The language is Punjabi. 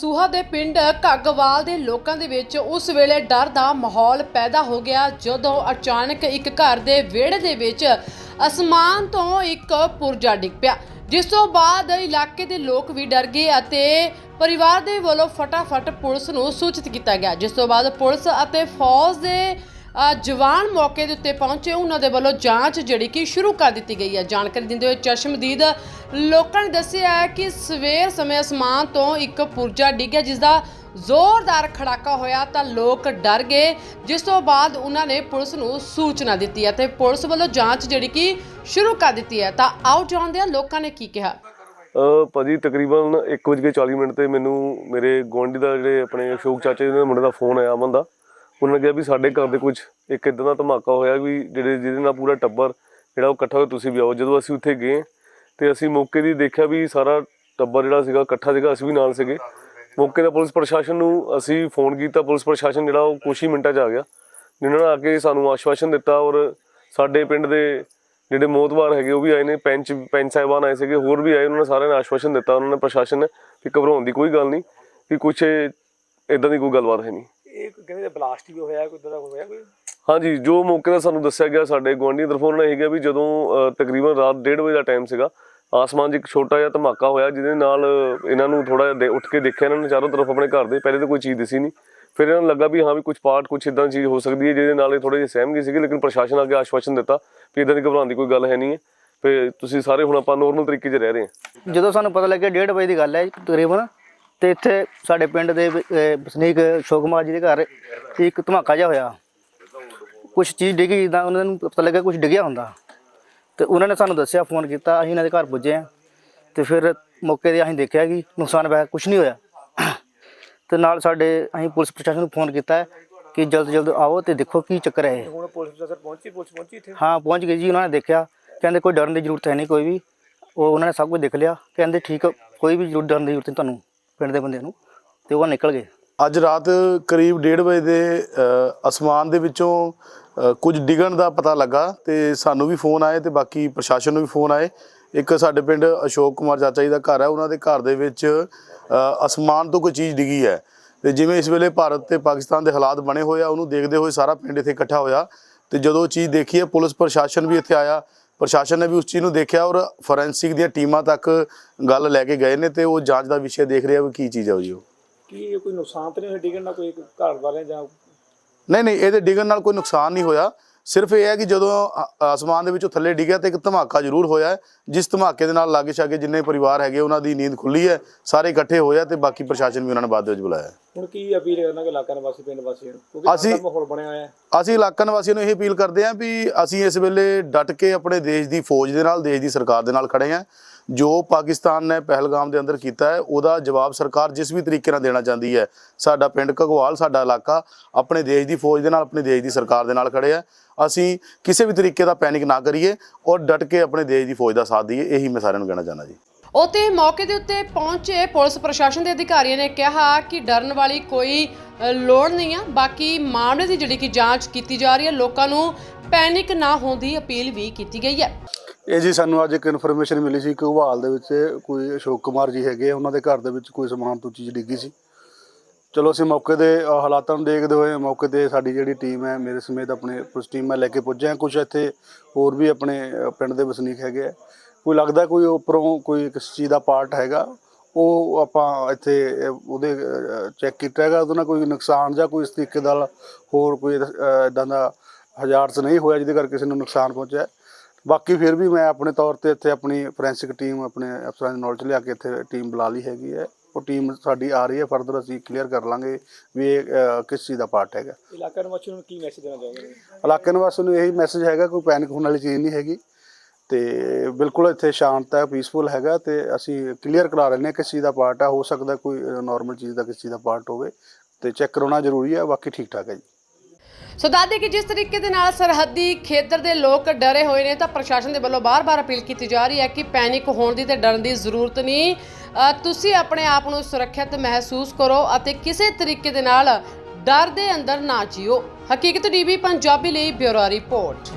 ਦਸੂਹਾ ਦੇ ਪਿੰਡ ਘੱਗਵਾਲ ਦੇ ਲੋਕਾਂ ਦੇ ਵਿੱਚ ਉਸ ਵੇਲੇ ਡਰ ਦਾ ਮਾਹੌਲ ਪੈਦਾ ਹੋ ਗਿਆ ਜਦੋਂ ਅਚਾਨਕ ਇੱਕ ਘਰ ਦੇ ਵਿਹੜੇ ਦੇ ਵਿੱਚ ਅਸਮਾਨ ਤੋਂ ਇੱਕ ਪੁਰਜਾ ਡਿੱਗ ਪਿਆ। ਜਿਸ ਤੋਂ ਬਾਅਦ ਇਲਾਕੇ ਦੇ ਲੋਕ ਵੀ ਡਰ ਗਏ ਅਤੇ ਪਰਿਵਾਰ ਦੇ ਵੱਲੋਂ ਫਟਾਫਟ ਪੁਲਿਸ ਨੂੰ ਸੂਚਿਤ ਕੀਤਾ ਗਿਆ। ਜਿਸ ਤੋਂ ਬਾਅਦ ਪੁਲਿਸ ਅਤੇ ਫੌਜ ਦੇ ਜਵਾਨ ਮੌਕੇ ਦੇ ਉੱਤੇ ਪਹੁੰਚੇ। ਉਹਨਾਂ ਦੇ ਵੱਲੋਂ ਜਾਂਚ ਜਿਹੜੀ ਕਿ ਸ਼ੁਰੂ ਕਰ ਦਿੱਤੀ ਗਈ ਹੈ। ਜਾਣਕਾਰੀ ਦਿੰਦੇ ਹੋਏ ਚਸ਼ਮਦੀਦ ਲੋਕਾਂ ਨੇ ਦੱਸਿਆ ਹੈ ਕਿ ਸਵੇਰ ਸਮੇਂ ਅਸਮਾਨ ਤੋਂ ਇੱਕ ਪੁਰਜਾ ਡਿੱਗਿਆ ਜਿਸ ਦਾ ਜ਼ੋਰਦਾਰ ਖੜਾਕਾ ਹੋਇਆ ਤਾਂ ਲੋਕ ਡਰ ਗਏ। ਜਿਸ ਤੋਂ ਬਾਅਦ ਉਹਨਾਂ ਨੇ ਪੁਲਿਸ ਨੂੰ ਸੂਚਨਾ ਦਿੱਤੀ ਹੈ ਤੇ ਪੁਲਿਸ ਵੱਲੋਂ ਜਾਂਚ ਜਿਹੜੀ ਕਿ ਸ਼ੁਰੂ ਕਰ ਦਿੱਤੀ ਹੈ। ਤਾਂ ਆਓ ਜਾਣਦੇ ਹਾਂ ਲੋਕਾਂ ਨੇ ਕੀ ਕਿਹਾ। ਅ, ਭਾਜੀ, ਤਕਰੀਬਨ 1:40 ਮਿੰਟ ਤੇ ਮੈਨੂੰ ਮੇਰੇ ਗੁਆਂਢੀ ਦਾ ਜਿਹੜੇ ਆਪਣੇ ਅਸ਼ੋਕ ਚਾਚੇ ਦੇ ਮੁੰਡੇ ਦਾ ਫੋਨ ਆਇਆ। ਅਮਨ ਦਾ ਉਹਨਾਂ ਨੇ ਕਿਹਾ ਵੀ ਸਾਡੇ ਘਰ ਦੇ ਕੁਝ ਇੱਕ ਇਦਾਂ ਦਾ ਧਮਾਕਾ ਹੋਇਆ ਵੀ ਜਿਹੜੇ ਜਿਹਦੇ ਨਾਲ ਪੂਰਾ ਟੱਬਰ ਜਿਹੜਾ ਉਹ ਇਕੱਠਾ ਹੋਇਆ, ਤੁਸੀਂ ਵੀ ਆਓ। ਜਦੋਂ ਅਸੀਂ ਉੱਥੇ ਗਏ ਤੇ ਅਸੀਂ ਮੌਕੇ ਦੀ ਦੇਖਿਆ ਵੀ ਸਾਰਾ ਟੱਬਰ ਜਿਹੜਾ ਸੀਗਾ ਇਕੱਠਾ ਸੀਗਾ, ਅਸੀਂ ਵੀ ਨਾਲ ਸੀਗੇ। ਮੌਕੇ ਦਾ ਪੁਲਿਸ ਪ੍ਰਸ਼ਾਸਨ ਨੂੰ ਅਸੀਂ ਫੋਨ ਕੀਤਾ, ਪੁਲਿਸ ਪ੍ਰਸ਼ਾਸਨ ਜਿਹੜਾ ਉਹ ਕੁਛ ਹੀ ਮਿੰਟਾਂ 'ਚ ਆ ਗਿਆ। ਜਿਨ੍ਹਾਂ ਨੇ ਆ ਕੇ ਸਾਨੂੰ ਆਸ਼ਵਾਸਨ ਦਿੱਤਾ ਔਰ ਸਾਡੇ ਪਿੰਡ ਦੇ ਜਿਹੜੇ ਮੋਤਵਾਰ ਹੈਗੇ ਉਹ ਵੀ ਆਏ ਨੇ, ਪੈਂਚ ਪੈਂਚ ਸਾਹਿਬਾਨ ਆਏ ਸੀਗੇ, ਹੋਰ ਵੀ ਆਏ, ਉਹਨਾਂ ਨੇ ਸਾਰਿਆਂ ਨੇ ਆਸ਼ਵਾਸਨ ਦਿੱਤਾ, ਉਹਨਾਂ ਨੇ ਪ੍ਰਸ਼ਾਸਨ ਨੇ ਕਿ ਘਬਰਾਉਣ ਦੀ ਕੋਈ ਗੱਲ ਨਹੀਂ ਕਿ ਕੁਛ ਇਦਾਂ ਦੀ ਕੋਈ ਗੱਲਬਾਤ ਹੈ ਨਹੀਂ। ਇਹ ਕੋਈ ਕਹਿੰਦੇ ਬਲਾਸਟ ਵੀ ਹੋਇਆ ਕੋਈ ਇਦਾਂ ਦਾ ਹੋਇਆ ਕੋਈ? ਹਾਂਜੀ ਜੋ ਮੌਕੇ ਦਾ ਸਾਨੂੰ ਦੱਸਿਆ ਗਿਆ ਸਾਡੇ ਗੁਆਂਢੀ ਤਰਫੋਂ ਉਹਨਾਂ ਨੇ ਇਹ ਗਿਆ ਵੀ ਜਦੋਂ ਅ, ਤਕਰੀਬਨ ਰਾਤ 1:30 ਵਜੇ ਦਾ ਟਾਈਮ ਸੀਗਾ ਆਸਮਾਨ 'ਚ ਇੱਕ ਛੋਟਾ ਜਿਹਾ ਧਮਾਕਾ ਹੋਇਆ ਜਿਹਦੇ ਨਾਲ ਇਹਨਾਂ ਨੂੰ ਥੋੜਾ ਜਿਹਾ ਉੱਠ ਕੇ ਦੇਖਿਆ ਇਹਨਾਂ ਨੇ ਚਾਰੋਂ ਤਰਫ ਆਪਣੇ ਘਰ ਦੇ ਪਹਿਲੇ ਤਾਂ ਕੋਈ ਚੀਜ਼ ਦਿਸੀ ਨਹੀਂ। ਫਿਰ ਇਹਨਾਂ ਨੂੰ ਲੱਗਾ ਵੀ ਹਾਂ ਵੀ ਕੁਝ ਪਾਰਟ ਕੁਝ ਇਦਾਂ ਚੀਜ਼ ਹੋ ਸਕਦੀ ਹੈ ਜਿਹਦੇ ਨਾਲ ਇਹ ਥੋੜੇ ਜਿਹੇ ਸਹਿਮ ਗਏ ਸੀਗੇ ਲੇਕਿਨ ਪ੍ਰਸ਼ਾਸਨ ਅੱਗੇ ਆਸ਼ਵਾਸਨ ਦਿੱਤਾ ਵੀ ਇਦਾਂ ਦੀ ਘਬਰਾਉਣ ਦੀ ਕੋਈ ਗੱਲ ਹੈ ਨਹੀਂ ਹੈ। ਤੇ ਤੁਸੀਂ ਸਾਰੇ ਹੁਣ ਆਪਾਂ ਨੋਰਮਲ ਤਰੀਕੇ 'ਚ ਰਹਿ ਰਹੇ ਹਾਂ। ਜਦੋਂ ਸਾਨੂੰ ਪਤਾ ਲੱਗਿਆ 1:30 ਵਜੇ ਦੀ ਗੱਲ ਹੈ ਤਕਰੀਬਨ ਤੇ ਇੱਥੇ ਸਾਡੇ ਪਿੰਡ ਦੇ ਵ- ਵਸਨੀਕ ਅਸ਼ੋਕ ਕੁਮਾਰ ਜੀ ਦੇ ਘਰ ਇੱਕ ਧਮਾਕਾ ਜਿਹਾ ਹੋਇਆ। ਕੁਝ ਚੀਜ਼ ਡਿੱਗੀ ਜਿੱਦਾਂ ਉਹਨਾਂ ਨੂੰ ਪਤਾ ਲੱਗਿਆ ਕੁਝ ਡਿੱਗਿਆ ਹੁੰਦਾ। ਤੇ ਉਹਨਾਂ ਨੇ ਸਾਨੂੰ ਦੱਸਿਆ ਫੋਨ ਕੀਤਾ ਅਸੀਂ ਇਹਨਾਂ ਦੇ ਘਰ ਪੁੱਜੇ ਆ ਤੇ ਫਿਰ ਮੌਕੇ ਤੇ ਅਸੀਂ ਦੇਖਿਆ ਕਿ ਨੁਕਸਾਨ ਵੈਸੇ ਕੁਝ ਨਹੀਂ ਹੋਇਆ। ਤੇ ਨਾਲ ਸਾਡੇ ਅਸੀਂ ਪੁਲਿਸ ਪ੍ਰਸ਼ਾਸਨ ਨੂੰ ਫੋਨ ਕੀਤਾ ਕਿ ਜਲਦ ਜਲਦ ਆਓ ਤੇ ਦੇਖੋ ਕੀ ਚੱਕਰ ਹੈ ਹੁਣ ਪੁਲਿਸ ਅਫਸਰ ਪਹੁੰਚੀ ਪੁਲਿਸ ਪਹੁੰਚੀ ਇੱਥੇ? ਹਾਂ ਪਹੁੰਚ ਗਏ ਜੀ ਉਹਨਾਂ ਨੇ ਦੇਖਿਆ। ਕਹਿੰਦੇ ਕੋਈ ਡਰਨ ਦੀ ਜ਼ਰੂਰਤ ਹੈ ਨਹੀਂ ਕੋਈ ਵੀ। ਉਹ ਉਹਨਾਂ ਨੇ ਸਭ ਕੁਝ ਦੇਖ ਲਿਆ। ਕਹਿੰਦੇ ਠੀਕ ਕੋਈ ਵੀ ਜ਼ਰੂਰ ਡਰਨ ਦੀ ਜ਼ਰੂਰਤ ਨਹੀਂ ਤੁਹਾਨੂੰ। ਪਿੰਡ ਦੇ ਬੰਦਿਆਂ ਨੂੰ ਤੇ ਉਹ ਨਿਕਲ ਗਏ। ਅੱਜ ਰਾਤ ਕਰੀਬ 1:30 ਵਜੇ ਦੇ ਅਸਮਾਨ ਦੇ ਵਿੱਚੋਂ ਕੁਝ ਡਿੱਗਣ ਦਾ ਪਤਾ ਲੱਗਾ ਤੇ ਸਾਨੂੰ ਵੀ ਫੋਨ ਆਏ ਤੇ ਬਾਕੀ ਪ੍ਰਸ਼ਾਸਨ ਨੂੰ ਵੀ ਫੋਨ ਆਏ। ਇੱਕ ਸਾਡੇ ਪਿੰਡ ਅਸ਼ੋਕ ਕੁਮਾਰ ਚਾਚਾ ਜੀ ਦਾ ਘਰ ਹੈ, ਉਹਨਾਂ ਦੇ ਘਰ ਦੇ ਵਿੱਚ ਅਸਮਾਨ ਤੋਂ ਕੋਈ ਚੀਜ਼ ਡਿੱਗੀ ਹੈ। ਤੇ ਜਿਵੇਂ ਇਸ ਵੇਲੇ ਭਾਰਤ ਤੇ ਪਾਕਿਸਤਾਨ ਦੇ ਹਾਲਾਤ ਬਣੇ ਹੋਏ ਆ, ਉਹਨੂੰ ਦੇਖਦੇ ਹੋਏ ਸਾਰਾ ਪਿੰਡ ਇੱਥੇ ਇਕੱਠਾ ਹੋਇਆ। ਤੇ ਜਦੋਂ ਉਹ ਚੀਜ਼ ਦੇਖੀ ਹੈ, ਪੁਲਿਸ ਪ੍ਰਸ਼ਾਸਨ ਵੀ ਇੱਥੇ ਆਇਆ ਪ੍ਰਸ਼ਾਸਨ ਨੇ ਵੀ ਉਸ ਚੀਜ਼ ਨੂੰ ਦੇਖਿਆ ਔਰ ਫੋਰੈਂਸਿਕ ਦੀਆਂ ਟੀਮਾਂ ਤੱਕ ਗੱਲ ਲੈ ਕੇ ਗਏ ਨੇ ਤੇ ਉਹ ਜਾਂਚ ਦਾ ਵਿਸ਼ਾ ਦੇਖ ਰਿਹਾ ਵੀ ਕੀ ਚੀਜ਼ ਹੈ ਉਹ ਜੀ ਉਹ। ਕੀ ਕੋਈ ਨੁਕਸਾਨ ਤਾਂ ਨਹੀਂ ਡਿੱਗਣ ਨਾਲ ਕੋਈ ਘਰ ਵਾਲੇ ਜਾਂ ਨਹੀਂ ਨਹੀਂ ਇਹਦੇ ਡਿੱਗਣ ਨਾਲ ਕੋਈ ਨੁਕਸਾਨ ਨਹੀਂ ਹੋਇਆ। ਸਿਰਫ ਇਹ ਹੈ ਕਿ ਜਦੋਂ ਆਸਮਾਨ ਦੇ ਵਿੱਚੋਂ ਥੱਲੇ ਡਿੱਗਿਆ ਤੇ ਇੱਕ ਧਮਾਕਾ ਜ਼ਰੂਰ ਹੋਇਆ ਜਿਸ ਧਮਾਕੇ ਦੇ ਨਾਲ ਲਾਗੇ ਛਾਗੇ ਜਿੰਨੇ ਪਰਿਵਾਰ ਹੈਗੇ ਉਹਨਾਂ ਦੀ ਨੀਂਦ ਖੁੱਲੀ ਹੈ ਸਾਰੇ ਇਕੱਠੇ ਹੋਇਆ ਤੇ ਬਾਕੀ ਪ੍ਰਸ਼ਾਸਨ ਵੀ ਉਹਨਾਂ ਨੇ ਬਾਅਦ ਵਿੱਚ ਬੁਲਾਇਆ। ਹੁਣ ਕੀ ਅਪੀਲ ਕਰਨਾ ਕਿ ਇਲਾਕਾ ਨਿਵਾਸੀ ਪਿੰਡ ਵਾਸੀਆਂ ਨੂੰ? ਕਿਉਂਕਿ ਅਸੀਂ ਮਾਹੌਲ ਬਣਿਆ ਹੋਇਆ ਹੈ। ਅਸੀਂ ਇਲਾਕਾ ਨਿਵਾਸੀਆਂ ਨੂੰ ਇਹ ਅਪੀਲ ਕਰਦੇ ਹਾਂ ਵੀ ਅਸੀਂ ਇਸ ਵੇਲੇ ਡਟ ਕੇ ਆਪਣੇ ਦੇਸ਼ ਦੀ ਫੌਜ ਦੇ ਨਾਲ ਦੇਸ਼ ਦੀ ਸਰਕਾਰ ਦੇ ਨਾਲ ਖੜੇ ਹਾਂ। ਜੋ ਪਾਕਿਸਤਾਨ ਨੇ ਪਹਿਲਗਾਮ ਦੇ ਅੰਦਰ ਕੀਤਾ ਹੈ, ਉਹਦਾ ਜਵਾਬ ਸਰਕਾਰ ਜਿਸ ਵੀ ਤਰੀਕੇ ਨਾਲ ਦੇਣਾ ਚਾਹੁੰਦੀ ਹੈ, ਸਾਡਾ ਪਿੰਡ ਘਗਵਾਲ, ਸਾਡਾ ਇਲਾਕਾ ਆਪਣੇ ਦੇਸ਼ ਦੀ ਫੌਜ ਦੇ ਨਾਲ, ਆਪਣੇ ਦੇਸ਼ ਦੀ ਸਰਕਾਰ ਦੇ ਨਾਲ ਖੜੇ ਆ। ਅਸੀਂ ਕਿਸੇ ਵੀ ਤਰੀਕੇ ਦਾ ਪੈਨਿਕ ਨਾ ਕਰੀਏ ਔਰ ਡਟ ਕੇ ਆਪਣੇ ਦੇਸ਼ ਦੀ ਫੌਜ ਦਾ ਸਾਥ ਦਈਏ, ਇਹੀ ਮੈਂ ਸਾਰਿਆਂ ਨੂੰ ਕਹਿਣਾ ਚਾਹੁੰਦਾ ਜੀ। ਉਤੇ ਮੌਕੇ ਦੇ ਉੱਤੇ ਪਹੁੰਚੇ ਪੁਲਿਸ ਪ੍ਰਸ਼ਾਸਨ ਦੇ ਅਧਿਕਾਰੀਆਂ ਨੇ ਕਿਹਾ ਕਿ ਡਰਨ ਵਾਲੀ ਕੋਈ ਲੋੜ ਨਹੀਂ ਆ। ਬਾਕੀ ਮਾਮਲੇ ਦੀ ਜਿਹੜੀ ਕਿ ਜਾਂਚ ਕੀਤੀ ਜਾ ਰਹੀ ਹੈ, ਲੋਕਾਂ ਨੂੰ ਪੈਨਿਕ ਨਾ ਹੋਣ ਦੀ ਅਪੀਲ ਵੀ ਕੀਤੀ ਗਈ ਹੈ। ਇਹ ਜੀ ਸਾਨੂੰ ਅੱਜ ਇੱਕ ਇਨਫੋਰਮੇਸ਼ਨ ਮਿਲੀ ਸੀ ਕਿ ਘਵਾਲ ਦੇ ਵਿੱਚ ਕੋਈ ਅਸ਼ੋਕ ਕੁਮਾਰ ਜੀ ਹੈਗੇ ਆ, ਉਹਨਾਂ ਦੇ ਘਰ ਦੇ ਵਿੱਚ ਕੋਈ ਸਮਾਨ ਤੋਂ ਚੀਜ਼ ਡਿੱਗੀ ਸੀ। ਚਲੋ ਅਸੀਂ ਮੌਕੇ ਦੇ ਹਾਲਾਤਾਂ ਨੂੰ ਦੇਖਦੇ ਹੋਏ ਮੌਕੇ ਤੇ ਸਾਡੀ ਜਿਹੜੀ ਟੀਮ ਹੈ ਮੇਰੇ ਸਮੇਤ ਆਪਣੇ ਪੁਲਿਸ ਟੀਮ ਮੈਂ ਲੈ ਕੇ ਪੁੱਜਿਆ ਹਾਂ। ਕੁਝ ਇੱਥੇ ਹੋਰ ਵੀ ਆਪਣੇ ਪਿੰਡ ਦੇ ਵਸਨੀਕ ਹੈਗੇ ਆ। ਕੋਈ ਲੱਗਦਾ ਕੋਈ ਉੱਪਰੋਂ ਕੋਈ ਕਿਸ ਚੀਜ਼ ਦਾ ਪਾਰਟ ਹੈਗਾ ਉਹ ਆਪਾਂ ਇੱਥੇ ਉਹਦੇ ਚੈੱਕ ਕੀਤਾ ਹੈਗਾ। ਉਹਦੇ ਨਾਲ ਕੋਈ ਨੁਕਸਾਨ ਜਾਂ ਕੋਈ ਇਸ ਤਰੀਕੇ ਨਾਲ ਹੋਰ ਕੋਈ ਇਦਾਂ ਦਾ ਹਜ਼ਾਰਸ ਨਹੀਂ ਹੋਇਆ ਜਿਹਦੇ ਕਰਕੇ ਕਿਸੇ ਨੂੰ ਨੁਕਸਾਨ ਪਹੁੰਚਿਆ। ਬਾਕੀ ਫਿਰ ਵੀ ਮੈਂ ਆਪਣੇ ਤੌਰ ਤੇ ਇੱਥੇ ਆਪਣੀ ਫੋਰੈਂਸਿਕ ਟੀਮ ਆਪਣੇ ਅਫਸਰਾਂ ਦੀ ਨੌਲੇਜ ਲਿਆ ਕੇ ਇੱਥੇ ਟੀਮ ਬੁਲਾ ਲਈ ਹੈਗੀ ਹੈ। ਉਹ ਟੀਮ ਸਾਡੀ ਆ ਰਹੀ ਹੈ ਫਰਦਰ ਅਸੀਂ ਕਲੀਅਰ ਕਰ ਲਾਂਗੇ ਵੀ ਇਹ ਕਿਸ ਚੀਜ਼ ਦਾ ਪਾਰਟ ਹੈਗਾ। ਇਲਾਕਾ ਨਿਵਾਸੀ ਨੂੰ ਕੀ ਮੈਸੇਜ ਦੇਣਾ ਚਾਹੁੰਦੇ ਨੇ ਇਲਾਕੇ ਨਿਵਾਸੀਆਂ ਨੂੰ ਇਹੀ ਮੈਸੇਜ ਹੈਗਾ ਕੋਈ ਪੈਨਿਕ ਹੋਣ ਵਾਲੀ ਚੀਜ਼ ਨਹੀਂ ਹੈਗੀ। ਤੇ ਬਿਲਕੁਲ ਇੱਥੇ ਸ਼ਾਂਤ ਹੈ ਪੀਸਫੁਲ ਹੈਗਾ ਤੇ ਅਸੀਂ ਕਲੀਅਰ ਕਰਾ ਰਹੇ ਹਾਂ ਕਿਸ ਚੀਜ਼ ਦਾ ਪਾਰਟ ਹੈ। ਹੋ ਸਕਦਾ ਕੋਈ ਨਾਰਮਲ ਚੀਜ਼ ਦਾ ਕਿਸ ਚੀਜ਼ ਦਾ ਪਾਰਟ ਹੋਵੇ ਤੇ ਚੈੱਕ ਕਰਾਉਣਾ ਜ਼ਰੂਰੀ ਹੈ ਬਾਕੀ ਠੀਕ ਠਾਕ ਹੈ ਜੀ। ਸੋ ਦਾਦੇ ਕਿ ਜਿਸ ਤਰੀਕੇ ਦੇ ਨਾਲ ਸਰਹੱਦੀ ਖੇਤਰ ਦੇ ਲੋਕ ਡਰੇ ਹੋਏ ਨੇ ਤਾਂ ਪ੍ਰਸ਼ਾਸਨ ਦੇ ਵੱਲੋਂ ਬਾਰ-ਬਾਰ ਅਪੀਲ ਕੀਤੀ ਜਾ ਰਹੀ ਹੈ ਕਿ ਪੈਨਿਕ ਹੋਣ ਦੀ ਤੇ ਡਰਨ ਦੀ ਜ਼ਰੂਰਤ ਨਹੀਂ। ਤੁਸੀਂ ਆਪਣੇ ਆਪ ਨੂੰ ਸੁਰੱਖਿਅਤ ਮਹਿਸੂਸ ਕਰੋ ਅਤੇ ਕਿਸੇ ਤਰੀਕੇ ਦੇ ਨਾਲ ਡਰ ਦੇ ਅੰਦਰ ਨਾ ਜੀਓ। ਹਕੀਕਤ ਟੀਵੀ ਪੰਜਾਬੀ ਲਈ ਬਿਊਰੋ ਰਿਪੋਰਟ।